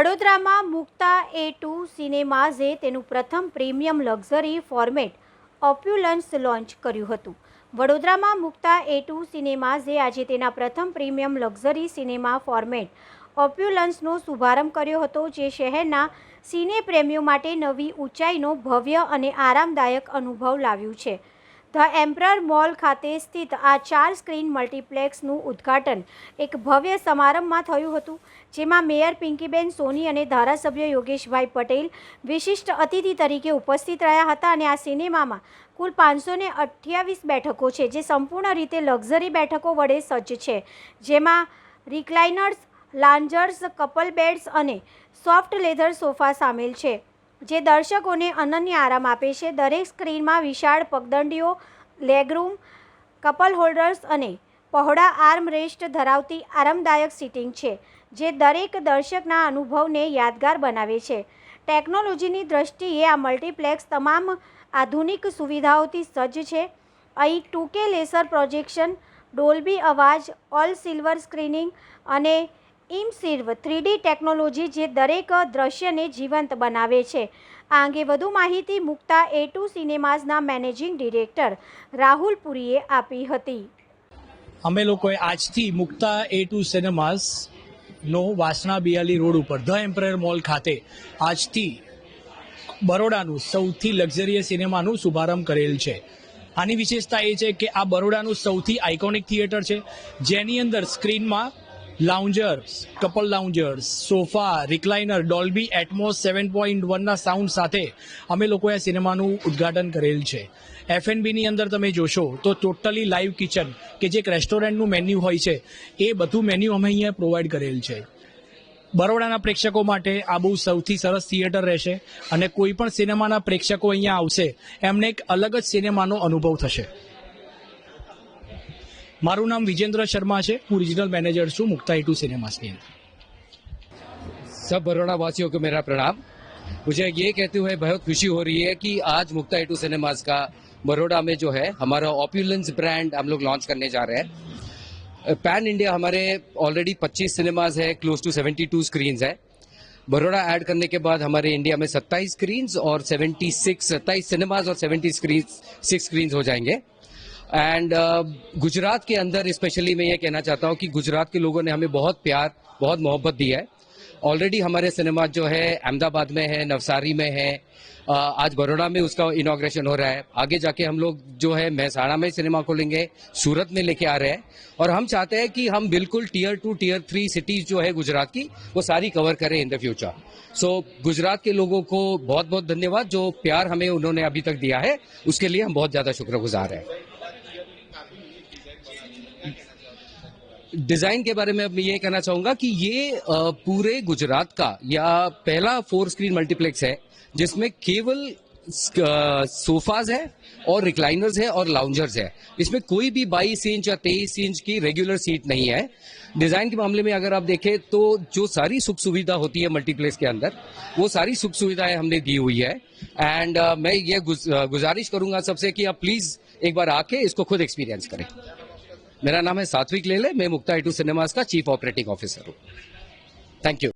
વડોદરામાં મુક્તા A two સિનેમાઝે તેનું પ્રથમ premium luxury format opulence launch કર્યું હતું. વડોદરામાં મુક્તા એ ટુ સિનેમાઝે આજે તેના પ્રથમ પ્રીમિયમ લક્ઝરી સિનેમા ફોર્મેટ ઓપ્યુલન્સનો શુભારંભ કર્યો હતો, જે શહેરના સિનેપ્રેમીઓ માટે નવી ઊંચાઈનો ભવ્ય અને આરામદાયક અનુભવ લાવ્યું છે. ધ એમ્પરર મોલ ખાતે સ્થિત આ ચાર સ્ક્રીન મલ્ટીપ્લેક્સનું ઉદ્ઘાટન એક ભવ્ય સમારંભમાં થયું હતું, જેમાં મેયર પિંકીબેન સોની અને ધારાસભ્ય યોગેશભાઈ પટેલ વિશિષ્ટ અતિથિ તરીકે ઉપસ્થિત રહ્યા હતા અને આ સિનેમામાં કુલ પાંચસો ને અઠ્યાવીસ બેઠકો છે, જે સંપૂર્ણ રીતે લક્ઝરી બેઠકો વડે સજ્જ છે, જેમાં રિક્લાઇનર્સ લાન્જર્સ કપલ બેડ્સ અને સોફ્ટ લેધર સોફા સામેલ છે. જે દર્શકોને અનન્ય આરામ આપે છે. દરેક સ્ક્રીનમાં વિશાળ પગદંડીઓ લેગરૂમ કપલ હોલ્ડર્સ અને પહોળા આર્મ રેસ્ટ ધરાવતી આરામદાયક સીટિંગ છે, જે દરેક દર્શકના અનુભવને યાદગાર બનાવે છે. ટેકનોલોજીની દ્રષ્ટિએ આ મલ્ટીપ્લેક્સ તમામ આધુનિક સુવિધાઓથી સજ્જ છે. અહીં two K laser projection Dolby અવાજ ઓલ સિલ્વર સ્ક્રીનિંગ અને ઇમસિર્વ થ્રીડી ટેકનોલોજી જે દરેક દ્રશ્યને જીવંત બનાવે છે. આ અંગે વધુ માહિતી મુકતા એ ટુ સિનેમાઝના મેનેજિંગ ડિરેક્ટર રાહુલ પુરીએ આપી હતી. અમે લોકોએ આજથી મુક્તા એ ટુ સિનેમાઝ નો વાસણા બિયાલી રોડ ઉપર ધ એમ્પરર મોલ ખાતે આજથી બરોડાનું સૌથી લક્ઝરિયસ સિનેમાનું શુભારંભ કરેલ છે. આની વિશેષતા એ છે કે આ બરોડાનું સૌથી આઇકોનિક થિયેટર છે, જેની અંદર સ્ક્રીનમાં loungers couple loungers sofa recliner Dolby Atmos seven point વનના sound સાથે અમે લોકોએ સિનેમાનું ઉદ્ઘાટન કરેલ છે. એફએનબીની અંદર તમે જોશો તો ટોટલી લાઈવ કિચન કે જે એક રેસ્ટોરન્ટનું મેન્યુ હોય છે, એ બધું મેન્યુ અમે અહીંયા પ્રોવાઈડ કરેલ છે. બરોડાના પ્રેક્ષકો માટે આ બહુ સૌથી સરસ થિયેટર રહેશે અને કોઈ પણ સિનેમાના પ્રેક્ષકો અહીંયા આવશે, એમને એક અલગ જ સિનેમાનો અનુભવ થશે. મારું નામ વિજેન્દ્ર શર્મા છે હું રિજનલ મેનેજર છું મુક્તા ટુ સિનેમાસની અંદર सब बड़ौदा वासियों को मेरा प्रणाम मुझे ये कहते हुए बहुत खुशी हो रही है कि आज मुक्ता एटू सिनेमाज का बड़ौदा में जो है हमारा ऑप्यूलेंस ब्रांड हम लोग लॉन्च करने जा रहे हैं पैन इंडिया हमारे ऑलरेडी 25 सिनेमाज है क्लोज टू 72 स्क्रीन है बड़ौदा ऐड करने के बाद हमारे इंडिया में 27 स्क्रीन और 76 सत्ताईस सिनेमाज और 70 स्क्रीन सिक्स स्क्रीन हो जाएंगे एंड गुजरात के अंदर स्पेशली मैं ये कहना चाहता हूँ कि गुजरात के लोगों ने हमें बहुत प्यार, बहुत मोहब्बत दी है। ऑलरेडी हमारे सिनेमा जो है, अहमदाबाद में है, नवसारी में है आज बड़ौदा में उसका इनाग्रेशन हो रहा है। आगे जाके हम लोग जो है, महसाणा में सिनेमा खोलेंगे, सूरत में लेके आ रहे हैं। और हम चाहते हैं कि हम बिल्कुल tier two tier three cities जो है गुजरात की, वो सारी कवर करें in the future so Gujarat के लोगों को बहुत बहुत धन्यवाद, जो प्यार हमें उन्होंने अभी तक दिया है। उसके लिए हम बहुत ज़्यादा शुक्रगुजार हैं। डिज़ाइन के बारे में अब मैं ये कहना चाहूँगा कि ये पूरे गुजरात का या पहला फोर स्क्रीन मल्टीप्लेक्स है जिसमें केवल सोफाज है और रिक्लाइनर्स है और लाउंजर्स है। इसमें कोई भी 22 इंच या 23 इंच की रेगुलर सीट नहीं है। डिज़ाइन के मामले में अगर आप देखें तो जो सारी सुख सुविधा होती है मल्टीप्लेक्स के अंदर वो सारी सुख सुविधाएँ हमने दी हुई है। एंड uh, मैं ये गुज, अ, गुजारिश करूँगा सबसे कि आप प्लीज़ एक बार आके इसको खुद एक्सपीरियंस करें। मेरा नाम है सात्विक लेले मैं मुक्ता टू सिनेमास का चीफ ऑपरेटिंग ऑफिसर हूँ थैंक यू